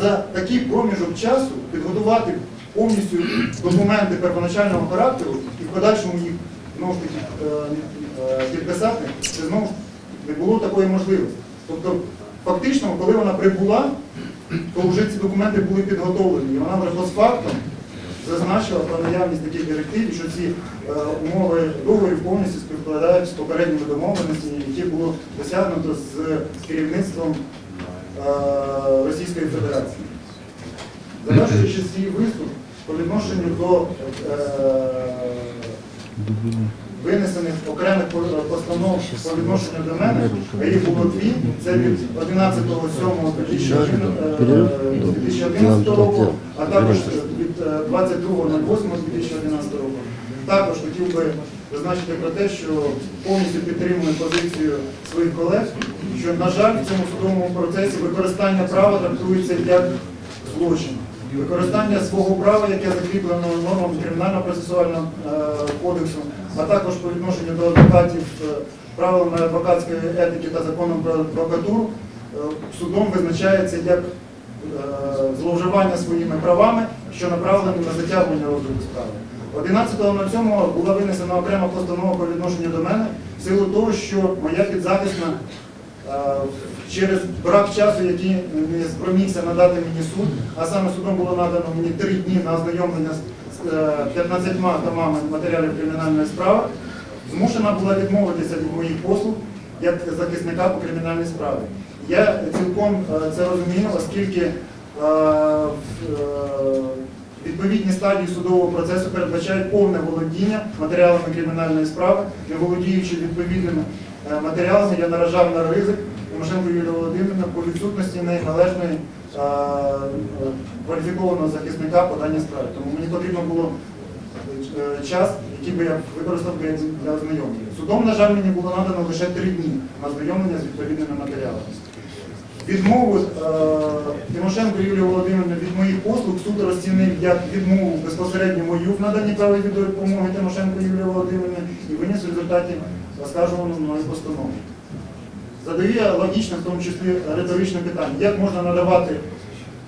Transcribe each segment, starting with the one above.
за такий проміжок часу підготувати повністю документи первоначального характеру і в подальшому їх знову ж таки е, е, підписати, це знову ж не було такої можливості. Тобто, фактично, коли вона прибула, то вже ці документи були підготовлені, і вона вже постфактом зазначила про наявність таких директив, що ці е, умови договорів повністю співпадають з попередніми домовленостями, які було досягнуто з керівництвом Російської Федерації. Завершуючи свій виступ по відношенню до е, винесених окремих постанов по відношенню до мене, а їх було дві, це від 11.07.2011 року, а також від е, 22.08.2011 року. Також хотів би зазначити про те, що повністю підтримую позицію своїх колег, що, на жаль, в цьому судовому процесі використання права трактується як злочин. Використання свого права, яке закріплено нормами кримінально-процесуального е, кодексу, а також по відношенню до адвокатів е, правилами адвокатської етики та законом про адвокатуру, е, судом визначається як зловживання своїми правами, що направлені на затягування розгляду справи. 11.07 була винесена окрема постанова по відношенню до мене в силу того, що моя підзахисна через брак часу, який не спромігся надати мені суд, а саме судом було надано мені три дні на ознайомлення з е, 15 томами матеріалів кримінальної справи, змушена була відмовитися від моїх послуг як захисника по кримінальній справі. Я цілком е, це розумію, оскільки е, е, відповідні стадії судового процесу передбачають повне володіння матеріалами кримінальної справи, не володіючи відповідними е, матеріалами, я наражав на ризик Тимошенко Юлія Володимирівна по відсутності належної е, е, кваліфікованого захисника по даній справі. Тому мені потрібно було час, який би я використав для ознайомлення. Судом, на жаль, мені було надано лише три дні на ознайомлення з відповідними матеріалами. Відмову Тимошенко Юлії Володимирівни від моїх послуг суд розцінив як відмову безпосередньо мою в наданні правої допомоги Тимошенко Юлії Володимирівни і виніс в результаті оскаржувану мною постанову. Задаю я логічне, в тому числі риторичне питання, як можна надавати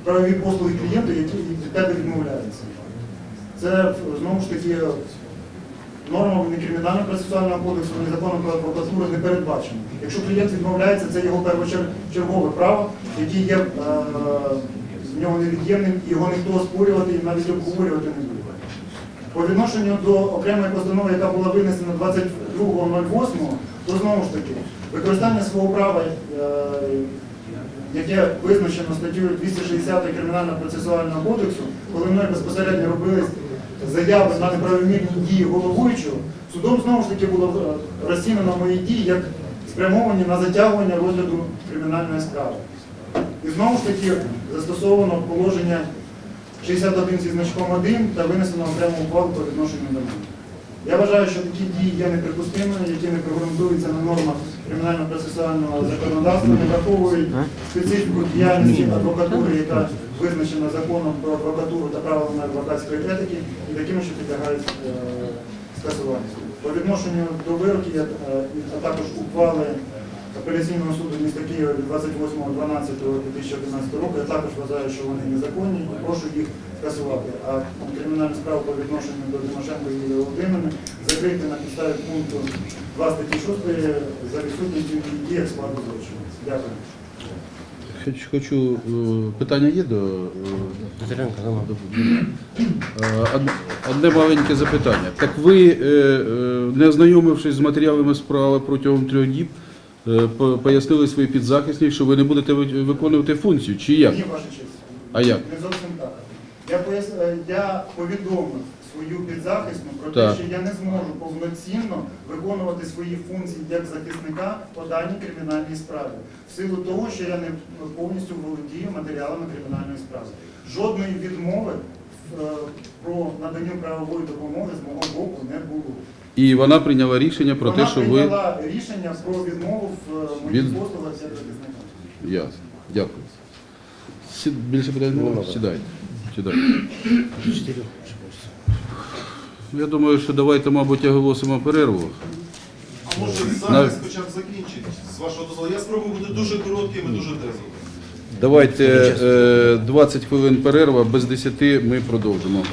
правові послуги клієнту, які від тебе відмовляються. Це знову ж таки нормами не кримінального процесуального кодексу, ні законом про адвокатуру не передбачено. Якщо клієнт відмовляється, це його першочергове право, яке є е, в нього невід'ємним, його ніхто оспорювати і навіть обговорювати не буде. По відношенню до окремої постанови, яка була винесена 22.08, то знову ж таки, використання свого права, е, яке визначено статтею 260 Кримінального процесуального кодексу, коли мною безпосередньо робились заяви на неправомірні дії головуючого, судом знову ж таки було е, розцінено мої дії як спрямовані на затягування розгляду кримінальної справи. І знову ж таки застосовано положення 61 зі значком 1 та винесено окрему ухвалу по відношенню до мене. Я вважаю, що такі дії є неприпустимими, які не ґрунтуються на нормах кримінально-процесуального законодавства, не враховують специфіку діяльності адвокатури, яка визначена законом про адвокатуру та правилами адвокатської етики, і такими, що підлягають е, скасуванню. По відношенню до вироків, е, а також ухвали апеляційного суду міста Києва від 28.12.2011 року, я також вважаю, що вони незаконні, і прошу їх скасувати. А кримінальну справу по відношенню до Тимошенко Юлії Володимирівни закрити на підставі пункту 2 статті 6 за відсутністю дії складу злочину. Дякую. Хочу, хочу е, питання є до е, Е, од- одне маленьке запитання. Так ви, не ознайомившись з матеріалами справи протягом трьох діб, пояснили своїй підзахисній, що ви не будете виконувати функцію, чи як? Ні, ваша честь. А як? Не зовсім так. Я, пояс... е, я повідомив свою підзахисну про Так. те, що я не зможу повноцінно виконувати свої функції як захисника по даній кримінальній справі. В силу того, що я не повністю володію матеріалами кримінальної справи. Жодної відмови е, про надання правової допомоги з мого боку не було. І вона прийняла рішення про Вона те, що ви. прийняла рішення про відмову в е, моїх Від- послугах як захисника. Ясно. Дякую. Сі- Більше питань немає? Сідайте. Сідайте. Я думаю, що давайте, мабуть, оголосимо перерву. А може Навіть- зараз хоча б закінчити, з вашого дозволу. Я спробую бути дуже коротким і дуже тезовим. Давайте е, 20 хвилин перерва, без 10 ми продовжимо.